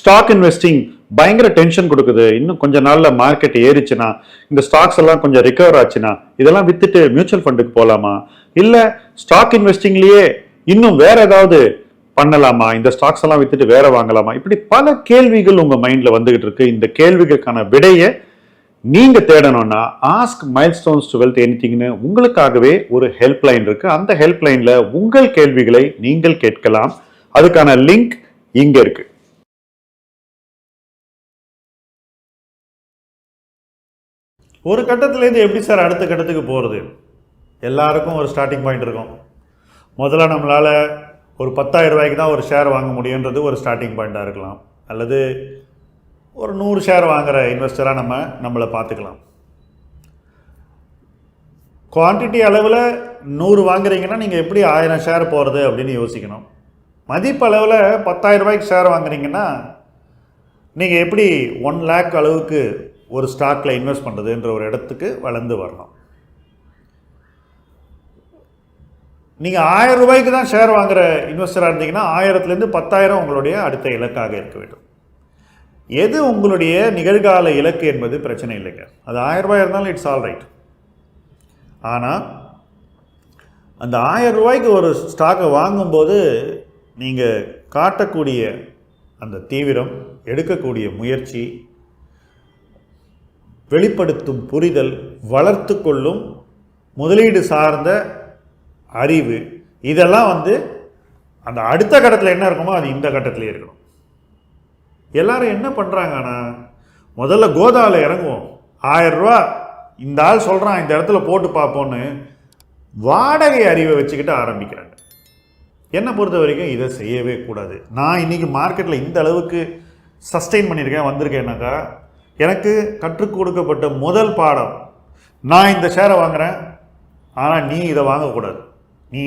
Stock investing பயங்கர tension கொடுக்குது. இன்னும் கொஞ்ச நாள்ல மார்க்கெட் ஏறிச்சுன்னா இந்த ஸ்டாக்ஸ் எல்லாம் கொஞ்சம் ரிகவர் ஆச்சுன்னா இதெல்லாம் வித்துட்டு மியூச்சுவல் ஃபண்டுக்கு போகலாமா இல்ல ஸ்டாக் இன்வெஸ்டிங்லயே இன்னும் வேற ஏதாவது பண்ணலாமா? இந்த ஸ்டாக்ஸ் எல்லாம் வித்துட்டு வேற வாங்கலாமா? இப்படி பல கேள்விகள் உங்க மைண்ட்ல வந்துகிட்டு இருக்கு. இந்த கேள்விகளுக்கான விடையை நீங்க தேடணும்னா ask milestones to wealth எனிதிங்னு உங்களுக்காகவே ஒரு ஹெல்ப் லைன் இருக்கு. அந்த ஹெல்ப்லைனில் உங்கள் கேள்விகளை நீங்கள் கேட்கலாம். அதுக்கான லிங்க் இங்க இருக்கு. ஒரு கட்டத்துலேருந்து எப்படி சார் அடுத்த கட்டத்துக்கு போகிறது எல்லாருக்கும் ஒரு ஸ்டார்டிங் பாயிண்ட் இருக்கும். முதல்ல நம்மளால் ஒரு 10000 ரூபாய்க்கு தான் ஒரு ஷேர் வாங்க முடியுன்றது ஒரு ஸ்டார்டிங் பாயிண்ட்டாக இருக்கலாம். அல்லது ஒரு நூறு ஷேர் வாங்குகிற இன்வெஸ்டராக நம்ம நம்மளை பார்த்துக்கலாம். குவான்டிட்டி அளவில் நூறு வாங்குறீங்கன்னா நீங்கள் எப்படி ஆயிரம் ஷேர் போகிறது அப்படின்னு யோசிக்கணும். மதிப்பு அளவில் 10000 ரூபாய்க்கு ஷேர் வாங்குறீங்கன்னா நீங்கள் எப்படி ஒன் லேக் அளவுக்கு ஒரு ஸ்டாக்கில் இன்வெஸ்ட் பண்ணுறதுன்ற ஒரு இடத்துக்கு வளர்ந்து வரணும். நீங்கள் ஆயிரம் ரூபாய்க்கு தான் ஷேர் வாங்குற இன்வெஸ்டராக இருந்தீங்கன்னா ஆயிரத்துலேருந்து பத்தாயிரம் உங்களுடைய அடுத்த இலக்காக இருக்க வேண்டும். எது உங்களுடைய நிகழ்கால இலக்கு என்பது பிரச்சனை இல்லைங்க. அது ஆயிரம் ரூபாய் இருந்தாலும் இட்ஸ் ஆல் ரைட் ஆனால் அந்த ஆயிரம் ரூபாய்க்கு ஒரு ஸ்டாக்கை வாங்கும்போது நீங்கள் காட்டக்கூடிய அந்த தீவிரம் எடுக்கக்கூடிய முயற்சி வெளிப்படுத்தும் புரிதல் வளர்த்து கொள்ளும் முதலீடு சார்ந்த அறிவு. இதெல்லாம் வந்து அந்த அடுத்த கட்டத்தில் என்ன இருக்குமோ அது இந்த கட்டத்திலே இருக்கணும். எல்லாரும் என்ன பண்ணுறாங்கண்ணா முதல்ல கோதாவில் இறங்குவோம். ஆயிரம் ரூபா இந்த ஆள் சொல்கிறான் இந்த இடத்துல போட்டு பார்ப்போன்னு வாடகை அறிவை வச்சுக்கிட்டு ஆரம்பிக்கிறாங்க. என்னை பொறுத்த வரைக்கும் இதை செய்யவே கூடாது. நான் இன்றைக்கி மார்க்கெட்டில் இந்த அளவுக்கு சஸ்டெயின் பண்ணியிருக்கேன் வந்திருக்கேன்னாக்கா எனக்கு கற்றுக் கொடுக்கப்பட்ட முதல் பாடம் நான் இந்த ஷேரை வாங்குகிறேன் ஆனால் நீ இதை வாங்கக்கூடாது. நீ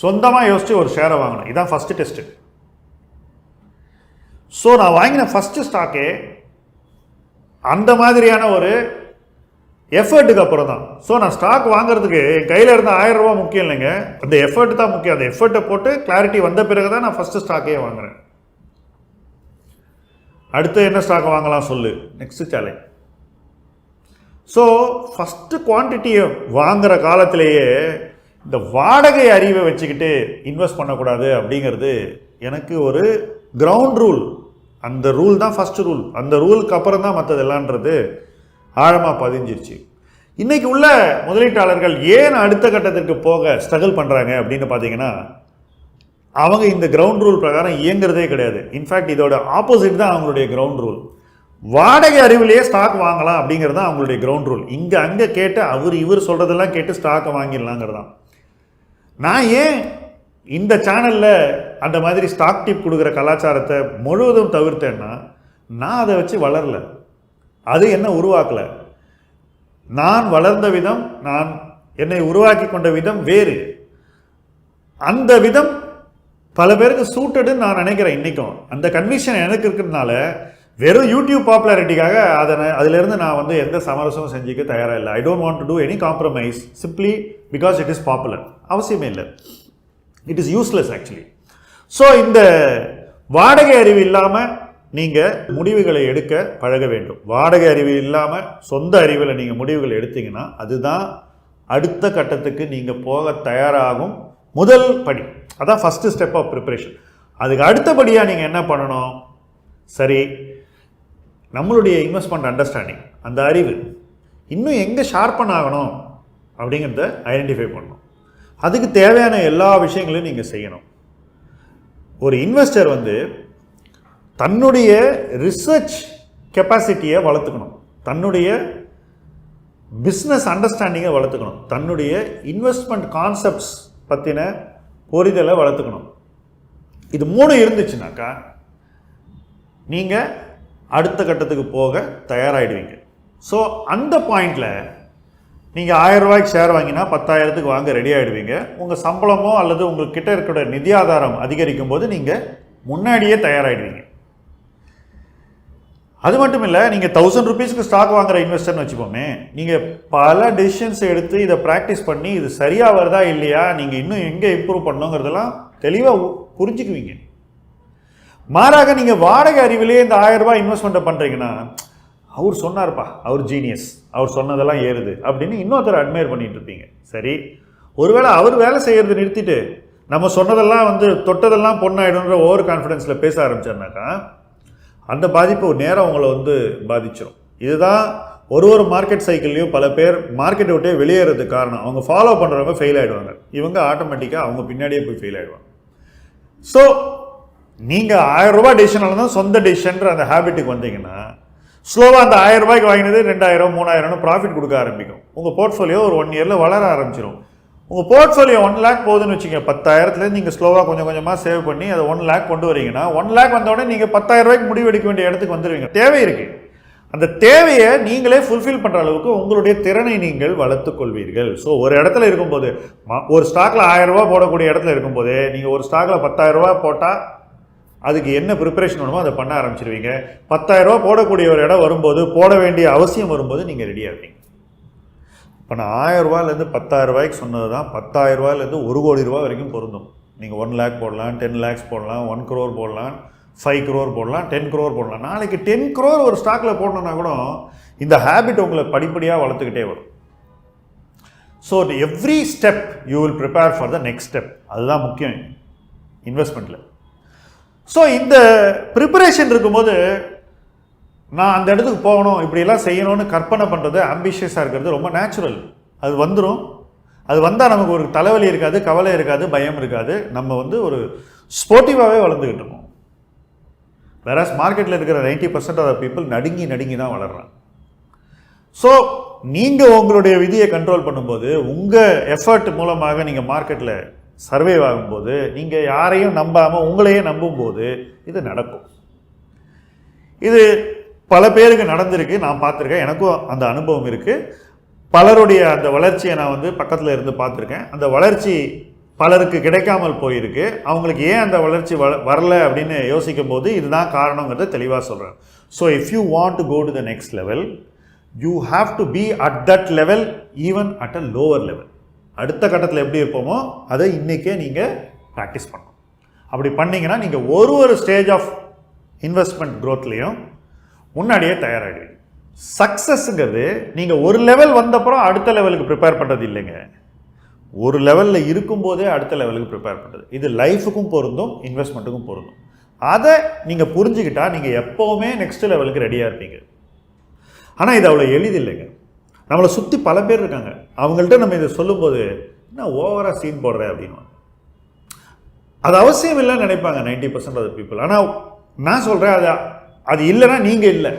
சொந்தமாக யோசித்து ஒரு ஷேரை வாங்கணும். இதான் ஃபஸ்ட்டு டெஸ்ட்டு ஸோ நான் வாங்கின ஃபஸ்ட்டு ஸ்டாக்கே அந்த மாதிரியான ஒரு எஃபர்ட்டுக்கு அப்புறம் தான். ஸோ நான் ஸ்டாக் வாங்குறதுக்கு என் கையில் இருந்த ஆயிரம் ரூபா முக்கியம் இல்லைங்க. அந்த எஃபர்ட் தான் முக்கியம். அந்த எஃபர்ட்டை போட்டு கிளாரிட்டி வந்த பிறகு தான் நான் ஃபஸ்ட்டு ஸ்டாக்கே வாங்குறேன். அடுத்து என்ன ஸ்டாக் வாங்கலாம் சொல்லு? நெக்ஸ்ட் சேலஞ்ச் ஸோ ஃபஸ்ட்டு குவான்டிட்டியை வாங்குகிற காலத்திலேயே இந்த வாடகை அறிவை வச்சுக்கிட்டு இன்வெஸ்ட் பண்ணக்கூடாது அப்படிங்கிறது எனக்கு ஒரு கிரவுண்ட் ரூல் அந்த ரூல் தான் ஃபஸ்ட்டு ரூல் அந்த ரூலுக்கு அப்புறம் தான் மற்றது எல்லான்றது ஆழமாக பதிஞ்சிருச்சு. இன்றைக்கி உள்ள முதலீட்டாளர்கள் ஏன் அடுத்த கட்டத்திற்கு போக ஸ்ட்ரகிள் பண்ணுறாங்க அப்படின்னு பார்த்தீங்கன்னா அவங்க இந்த கிரவுண்ட் ரூல் பிரகாரம் இயங்குறதே கிடையாது. இன்ஃபேக்ட் இதோட ஆப்போசிட் தான் அவங்களுடைய கிரவுண்ட் ரூல் வாடகை அறிவிலேயே ஸ்டாக் வாங்கலாம் அப்படிங்கிறது தான் அவங்களுடைய கிரவுண்ட் ரூல் இங்கே அங்கே கேட்டு அவர் இவர் சொல்கிறதெல்லாம் கேட்டு ஸ்டாக்கை வாங்கிடலாங்கிறது தான் நான் ஏன் இந்த சேனலில் அந்த மாதிரி ஸ்டாக் டிப் கொடுக்குற கலாச்சாரத்தை முழுவதும் தவிர்த்தேன்னா நான் அதை வச்சு வளரல. அது என்ன உருவாக்கலை. நான் வளர்ந்த விதம் நான் என்னை உருவாக்கி கொண்ட விதம் வேறு. அந்த விதம் பல பேருக்கு சூட்டடுன்னு நான் நினைக்கிறேன் இன்றைக்கும் அந்த கன்விஷன் எனக்கு இருக்கிறதுனால வெறும் யூடியூப் பாப்புலாரிட்டிக்காக அதை அதிலிருந்து நான் வந்து எந்த சமரசமும் செஞ்சுக்க தயாராக இல்லை. I don't want to do any compromise simply because it is popular அவசியமே இல்லை. It is useless actually so இந்த வாடகை அறிவு இல்லாமல் நீங்கள் முடிவுகளை எடுக்க பழக வேண்டும். வாடகை அறிவு இல்லாமல் சொந்த அறிவில் நீங்கள் முடிவுகள் எடுத்தீங்கன்னா அதுதான் அடுத்த கட்டத்துக்கு நீங்கள் போக தயாராகும் முதல் படி. அதான் ஃபஸ்ட்டு ஸ்டெப் ஆஃப் ப்ரிப்பரேஷன் அதுக்கு அடுத்தபடியாக நீங்கள் என்ன பண்ணணும்? சரி நம்மளுடைய இன்வெஸ்ட்மெண்ட் அண்டர்ஸ்டாண்டிங் அந்த அறிவு இன்னும் எங்கே ஷார்ப்பன் ஆகணும் அப்படிங்கிறத ஐடென்டிஃபை பண்ணணும். அதுக்கு தேவையான எல்லா விஷயங்களையும் நீங்கள் செய்யணும். ஒரு இன்வெஸ்டர் வந்து தன்னுடைய ரிசர்ச் கெப்பாசிட்டியை வளர்த்துக்கணும். தன்னுடைய பிஸ்னஸ் அண்டர்ஸ்டாண்டிங்கை வளர்த்துக்கணும். தன்னுடைய இன்வெஸ்ட்மெண்ட் கான்செப்ட்ஸ் பற்றின புரிதலை வளர்த்துக்கணும். இது மூணு இருந்துச்சுனாக்கா நீங்கள் அடுத்த கட்டத்துக்கு போக தயாராகிடுவீங்க ஸோ அந்த பாயிண்டில் நீங்கள் ஆயிரம் ரூபாய்க்கு ஷேர் வாங்கினா பத்தாயிரத்துக்கு வாங்க ரெடி ஆகிடுவீங்க உங்கள் சம்பளமோ அல்லது உங்கள் கிட்ட இருக்கிற நிதி ஆதாரம் அதிகரிக்கும் போது நீங்கள் முன்னாடியே தயாராகிடுவீங்க அது மட்டும் இல்லை நீங்கள் தௌசண்ட் ருபீஸ்க்கு ஸ்டாக் வாங்குற இன்வெஸ்டர்னு வச்சுப்போமே நீங்கள் பல டெசிஷன்ஸ் எடுத்து இதை ப்ராக்டிஸ் பண்ணி இது சரியாக வருதா இல்லையா நீங்கள் இன்னும் எங்கே இம்ப்ரூவ் பண்ணணுங்கிறதெல்லாம் தெளிவாக புரிஞ்சுக்குவீங்க. மாறாக நீங்கள் வாடகை அறிவிலே இந்த ஆயிரம் ரூபாய் இன்வெஸ்ட்மெண்ட்டை பண்ணுறீங்கன்னா அவர் சொன்னார்ப்பா அவர் ஜீனியஸ் அவர் சொன்னதெல்லாம் ஏறுது அப்படின்னு இன்னொருத்தர் அட்மையர் பண்ணிகிட்டு இருப்பீங்க. சரி ஒருவேளை அவர் வேலை செய்கிறது நிறுத்திட்டு நம்ம சொன்னதெல்லாம் வந்து தொட்டதெல்லாம் பொண்ணாயிடும்ன்ற ஓவர் கான்ஃபிடென்ஸில் பேச ஆரம்பிச்சாருனாக்கா அந்த பாதிப்பு நேரம் அவங்கள வந்து பாதிச்சிடும் இதுதான் ஒரு ஒரு மார்க்கெட் சைக்கிள்லையும் பல பேர் மார்க்கெட்டை விட்டே வெளியேறதுக்கு காரணம். அவங்க ஃபாலோ பண்ணுறவங்க ஃபெயில் ஆகிடுவாங்க இவங்க ஆட்டோமேட்டிக்காக அவங்க பின்னாடியே போய் ஃபெயில் ஆகிடுவாங்க ஸோ நீங்கள் ஆயிரம் ரூபாய் டெசிஷனால தான் சொந்த டெசிஷன்ற அந்த ஹேபிட்டுக்கு வந்தீங்கன்னா ஸ்லோவாக அந்த ஆயிரம் ரூபாய்க்கு வாங்கினது ரெண்டாயிரம் மூணாயிரம்னு ப்ராஃபிட் கொடுக்க ஆரம்பிக்கும். உங்கள் போர்ட்ஃபோலியோ ஒரு ஒன் இயரில் வளர ஆரம்பிச்சிடும் உங்கள் போர்ட்ஃபோலியோ ஒன் லேக் போகுதுன்னு வச்சுங்க பத்தாயிரத்துலேருந்து நீங்கள் ஸ்லோவாக கொஞ்சம் கொஞ்சமாக சேவ் பண்ணி அதை ஒன் லேக் கொண்டு வரீங்கன்னா ஒன் லேக் வந்தோடனே நீங்கள் பத்தாயிரம் ரூபாய்க்கு முடிவு எடுக்க வேண்டிய இடத்துக்கு வந்துடுவீங்க தேவை இருக்குது அந்த தேவையை நீங்களே ஃபுல்ஃபில் பண்ணுற அளவுக்கு உங்களுடைய திறனை நீங்கள் வளர்த்துக் கொள்வீர்கள். ஸோ ஒரு இடத்துல இருக்கும்போது ஒரு ஸ்டாக்கில் ஆயிரம் போடக்கூடிய இடத்துல இருக்கும்போது நீங்கள் ஒரு ஸ்டாக்கில் பத்தாயிரம் போட்டால் அதுக்கு என்ன ப்ரிப்பரேஷன் வேணுமோ அதை பண்ண ஆரம்பிச்சிருவீங்க. பத்தாயிரரூபா போடக்கூடிய ஒரு இடம் வரும்போது போட வேண்டிய அவசியம் வரும்போது நீங்கள் ரெடியாக இப்போ நான் ஆயிரம் ரூபாயிலேருந்து பத்தாயிரம் ரூபாய்க்கு சொன்னது தான் பத்தாயிரம் ரூபாயிலேருந்து ஒரு கோடி ரூபாய் வரைக்கும் பொருந்தும். நீங்கள் ஒன் லேக் போடலாம் டென் லேக்ஸ் போடலாம் ஒன் க்ரோர் போடலாம் ஃபைவ் க்ரோர் போடலாம் டென் க்ரோர் போடலாம். நாளைக்கு டென் க்ரோர் ஒரு ஸ்டாக்கில் போடணுன்னா கூட இந்த ஹேபிட் உங்களை படிப்படியாக வளர்த்துக்கிட்டே வரும். So every step you will prepare for the next step அதுதான் முக்கியம் இன்வெஸ்ட்மெண்ட்டில் ஸோ இந்த ப்ரிப்பரேஷன் இருக்கும்போது நான் அந்த இடத்துக்கு போகணும் இப்படியெல்லாம் செய்யணும்னு கற்பனை பண்ணுறது ஆம்பிஷியஸாக இருக்கிறது ரொம்ப நேச்சுரல் அது வந்துடும் அது வந்தால் நமக்கு ஒரு தலைவலி இருக்காது கவலை இருக்காது பயம் இருக்காது. நம்ம வந்து ஒரு ஸ்போர்ட்டிவாகவே வளர்ந்துக்கிட்டு இருக்கோம். வேறாஸ் மார்க்கெட்டில் இருக்கிற நைன்டி பர்சன்ட் ஆஃப் பீப்புள் நடுங்கி நடுங்கி தான் வளர்கிறாங்க ஸோ நீங்கள் உங்களுடைய விதியை கண்ட்ரோல் பண்ணும்போது உங்கள் எஃபர்ட் மூலமாக நீங்கள் மார்க்கெட்டில் சர்வே ஆகும்போது நீங்கள் யாரையும் நம்பாமல் உங்களையே நம்பும்போது இது நடக்கும். இது பல பேருக்கு நடந்திருக்கு. நான் பார்த்துருக்கேன். எனக்கும் அந்த அனுபவம் இருக்குது பலருடைய அந்த வளர்ச்சியை நான் வந்து பக்கத்தில் இருந்து பார்த்துருக்கேன். அந்த வளர்ச்சி பலருக்கு கிடைக்காமல் போயிருக்கு. அவங்களுக்கு ஏன் அந்த வளர்ச்சி வ வரல அப்படின்னு யோசிக்கும் போது இதுதான் காரணங்கிறத தெளிவாக சொல்கிறேன் so if you want to go to the next level you have to be at that level even at a lower level அடுத்த கட்டத்தில் எப்படி இருப்போமோ அதை இன்றைக்கே நீங்கள் ப்ராக்டிஸ் பண்ணணும். அப்படி பண்ணீங்கன்னா நீங்கள் ஒரு ஒரு ஸ்டேஜ் ஆஃப் இன்வெஸ்ட்மெண்ட் க்ரோத்லேயும் முன்னாடியே தயாராகிடுவீங்க சக்ஸஸ்ங்கிறது நீங்கள் ஒரு லெவல் வந்தப்புறம் அடுத்த லெவலுக்கு ப்ரிப்பேர் பண்ணுறது இல்லைங்க. ஒரு லெவலில் இருக்கும்போதே அடுத்த லெவலுக்கு ப்ரிப்பேர் பண்ணுறது இது லைஃபுக்கும் பொருந்தும் இன்வெஸ்ட்மெண்ட்டுக்கும் பொருந்தும். அதை நீங்கள் புரிஞ்சுக்கிட்டால் நீங்கள் எப்போவுமே நெக்ஸ்ட் லெவலுக்கு ரெடியாக இருப்பீங்க. ஆனால் இது அவ்வளோ எளிதில்லைங்க நம்மளை சுற்றி பல பேர் இருக்காங்க. அவங்கள்ட்ட நம்ம இதை சொல்லும்போது என்ன ஓவராக சீன் போடுற? அப்படின்னு அது அவசியம் இல்லைன்னு நினைப்பாங்க நைன்டி பர்சன்ட் ஆஃப் பீப்புள் ஆனால் நான் சொல்கிறேன் அதை அது இல்லைன்னா நீங்கள் இல்லை.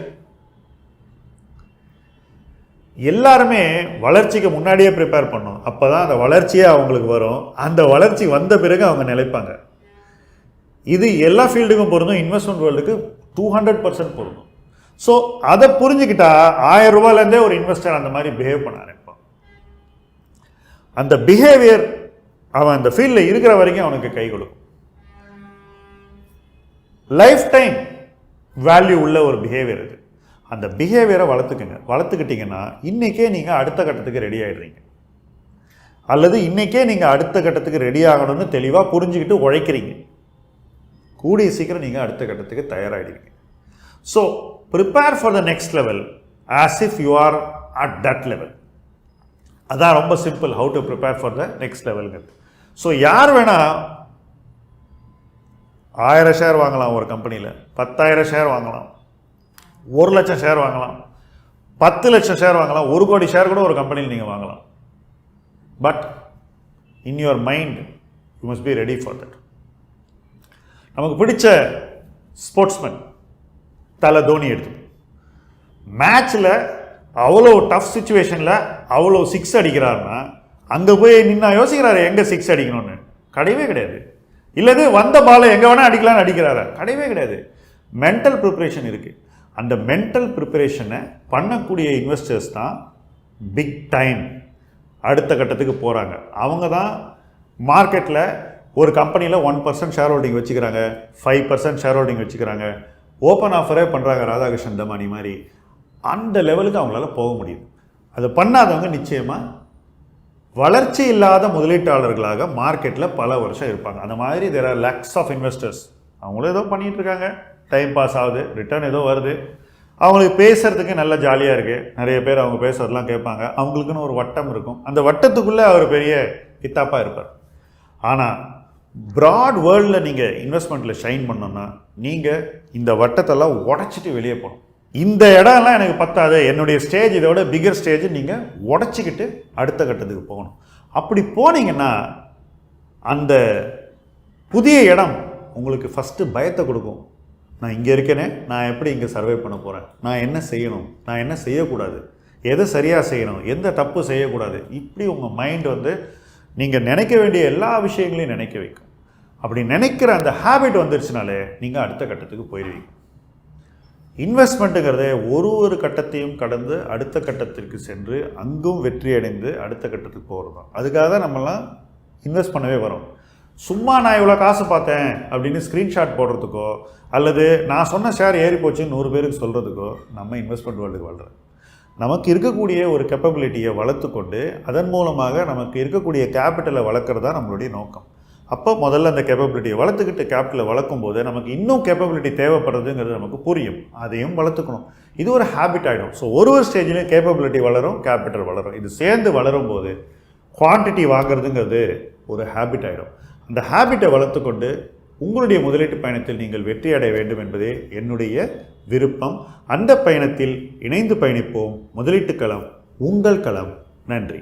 எல்லாருமே வளர்ச்சிக்கு முன்னாடியே ப்ரிப்பேர் பண்ணும் அப்போ தான் அந்த வளர்ச்சியே அவங்களுக்கு வரும். அந்த வளர்ச்சி வந்த பிறகு அவங்க நிலைப்பாங்க. இது எல்லா ஃபீல்டுக்கும் பொருந்தும். இன்வெஸ்ட்மெண்ட் வேர்ல்டுக்கு டூ ஹண்ட்ரட் பர்சன்ட் பொருந்தும். ஸோ அதை புரிஞ்சுக்கிட்டா ஆயிரம் ரூபாயிலேருந்தே ஒரு இன்வெஸ்டர் அந்த மாதிரி பிஹேவ் பண்ண ஆரம்பிப்பான். அந்த பிஹேவியர் அவன் அந்த ஃபீல்டில் இருக்கிற வரைக்கும் அவனுக்கு கை கொடுக்கும். லைஃப் டைம் வேல்யூ உள்ள ஒரு பிஹேவியர் இது. அந்த பிஹேவியரை வளர்த்துக்குங்க. வளர்த்துக்கிட்டிங்கன்னா இன்றைக்கே நீங்கள் அடுத்த கட்டத்துக்கு ரெடி ஆகிடுறீங்க அல்லது இன்றைக்கே நீங்கள் அடுத்த கட்டத்துக்கு ரெடி ஆகணும்னு தெளிவாக புரிஞ்சுக்கிட்டு உழைக்கிறீங்க. கூடிய சீக்கிரம் நீங்கள் அடுத்த கட்டத்துக்கு தயாராகிடுவீங்க so prepare for the next level as if you are at that level அதான் ரொம்ப simple how to prepare for the next லெவலுங்கிறது so யார் வேணால் ஆயிரம் ஷேர் வாங்கலாம் ஒரு கம்பெனியில் பத்தாயிரம் ஷேர் வாங்கலாம். ஒரு லட்சம் ஷேர் வாங்கலாம். பத்து லட்சம் ஷேர் வாங்கலாம். ஒரு கோடி ஷேர் கூட ஒரு கம்பெனியில் நீங்கள் வாங்கலாம். But in your mind you must be ready for that நமக்கு பிடிச்ச ஸ்போர்ட்ஸ்மேன் தலை தோனி எடுத்து. மேட்ச்சில் அவ்வளோ டஃப் சுச்சுவேஷனில் அவ்வளோ சிக்ஸ் அடிக்கிறாருன்னா அங்கே போய் நின்னா யோசிக்கிறாரு எங்கே சிக்ஸ் அடிக்கணும்னு? கிடையவே கிடையாது. இல்லது வந்த பாலை எங்கே வேணால் அடிக்கலான்னு அடிக்கிறாரா? கிடையவே கிடையாது. மென்டல் ப்ரிப்பரேஷன் இருக்குது அந்த மென்டல் ப்ரிப்பரேஷனை பண்ணக்கூடிய இன்வெஸ்டர்ஸ் தான் பிக் டைம் அடுத்த கட்டத்துக்கு போகிறாங்க அவங்க தான் மார்க்கெட்டில் ஒரு கம்பெனியில் ஒன் பர்சன்ட் ஷேர் ஹோல்டிங் வச்சுக்கிறாங்க ஃபைவ் பர்சன்ட் ஷேர் ஹோல்டிங் வச்சுக்கிறாங்க. ஓப்பன் ஆஃபரே பண்ணுறாங்க ராதாகிருஷ்ணன் தமானி மாதிரி. அந்த லெவலுக்கு அவங்களால போக முடியும் அதை பண்ணாதவங்க நிச்சயமாக வளர்ச்சி இல்லாத முதலீட்டாளர்களாக மார்க்கெட்டில் பல வருஷம் இருப்பாங்க. அந்த மாதிரி there are lakhs of investors அவங்களும் ஏதோ பண்ணிகிட்ருக்காங்க இருக்காங்க. டைம் பாஸ் ஆகுது ரிட்டர்ன் ஏதோ வருது. அவங்களுக்கு பேசுகிறதுக்கு நல்ல ஜாலியாக இருக்குது நிறைய பேர் அவங்க பேசுறதெல்லாம் கேட்பாங்க. அவங்களுக்குன்னு ஒரு வட்டம் இருக்கும். அந்த வட்டத்துக்குள்ளே அவர் பெரிய கித்தாப்பாக இருப்பார். ஆனால் ப்ராட் வேர்ல்டில் நீங்கள் இன்வெஸ்ட்மெண்ட்டில் ஷைன் பண்ணோன்னா நீங்கள் இந்த வட்டத்தெல்லாம் உடச்சிட்டு வெளியே போகணும். இந்த இடம்லாம் எனக்கு பத்தாது. என்னுடைய ஸ்டேஜ் இதோட பிகர் ஸ்டேஜ் நீங்கள் உடச்சிக்கிட்டு அடுத்த கட்டத்துக்கு போகணும். அப்படி போனீங்கன்னா அந்த புதிய இடம் உங்களுக்கு ஃபஸ்ட்டு பயத்தை கொடுக்கும். நான் இங்கே இருக்கேனே நான் எப்படி இங்கே சர்வே பண்ண போகிறேன் நான் என்ன செய்யணும்? நான் என்ன செய்யக்கூடாது? எதை சரியாக செய்யணும்? எந்த தப்பு செய்யக்கூடாது? இப்படி உங்கள் மைண்ட் வந்து நீங்கள் நினைக்க வேண்டிய எல்லா விஷயங்களையும் நினைக்க வைக்கும். அப்படி நினைக்கிற அந்த ஹேபிட் வந்துருச்சுனாலே நீங்கள் அடுத்த கட்டத்துக்கு போயிடுவீங்க இன்வெஸ்ட்மெண்ட்டுங்கிறது ஒரு ஒரு கட்டத்தையும் கடந்து அடுத்த கட்டத்திற்கு சென்று அங்கும் வெற்றி அடைந்து அடுத்த கட்டத்துக்கு போகிறது தான் அதுக்காக தான் நம்மலாம் இன்வெஸ்ட் பண்ணவே வரோம். சும்மா நான் இவ்வளோ காசு பார்த்தேன் அப்படின்னு ஸ்க்ரீன்ஷாட் போடுறதுக்கோ அல்லது நான் சொன்ன ஷேர் ஏறி போச்சுன்னு நூறு பேருக்கு சொல்கிறதுக்கோ நம்ம இன்வெஸ்ட்மெண்ட் வேர்ல்டுக்கு வாழ்கிறோம் நமக்கு இருக்கக்கூடிய ஒரு கெப்பபிலிட்டியை வளர்த்துக்கொண்டு அதன் மூலமாக நமக்கு இருக்கக்கூடிய கேபிட்டலை வளர்க்குறது தான் நம்மளுடைய நோக்கம். அப்போ முதல்ல அந்த கேப்பபிலிட்டியை வளர்த்துக்கிட்டு கேபிட்டலை வளர்க்கும் போது நமக்கு இன்னும் கேப்பபிலிட்டி தேவைப்படுறதுங்கிறது நமக்கு புரியும். அதையும் வளர்த்துக்கணும். இது ஒரு ஹேபிட் ஆகிடும் ஸோ ஒரு ஒரு ஸ்டேஜ்லேயும் கேப்பபிலிட்டி வளரும் கேபிட்டல் வளரும். இது சேர்ந்து வளரும் போது குவான்டிட்டி வாங்குறதுங்கிறது ஒரு ஹேபிட் ஆகிடும் அந்த ஹேபிட்டை வளர்த்துக்கொண்டு உங்களுடைய முதலீட்டு பயணத்தில் நீங்கள் வெற்றி அடைய வேண்டும் என்பதே என்னுடைய விருப்பம். அந்த பயணத்தில் இணைந்து பயணிப்போம். முதலீட்டு களம் உங்கள் களம். நன்றி.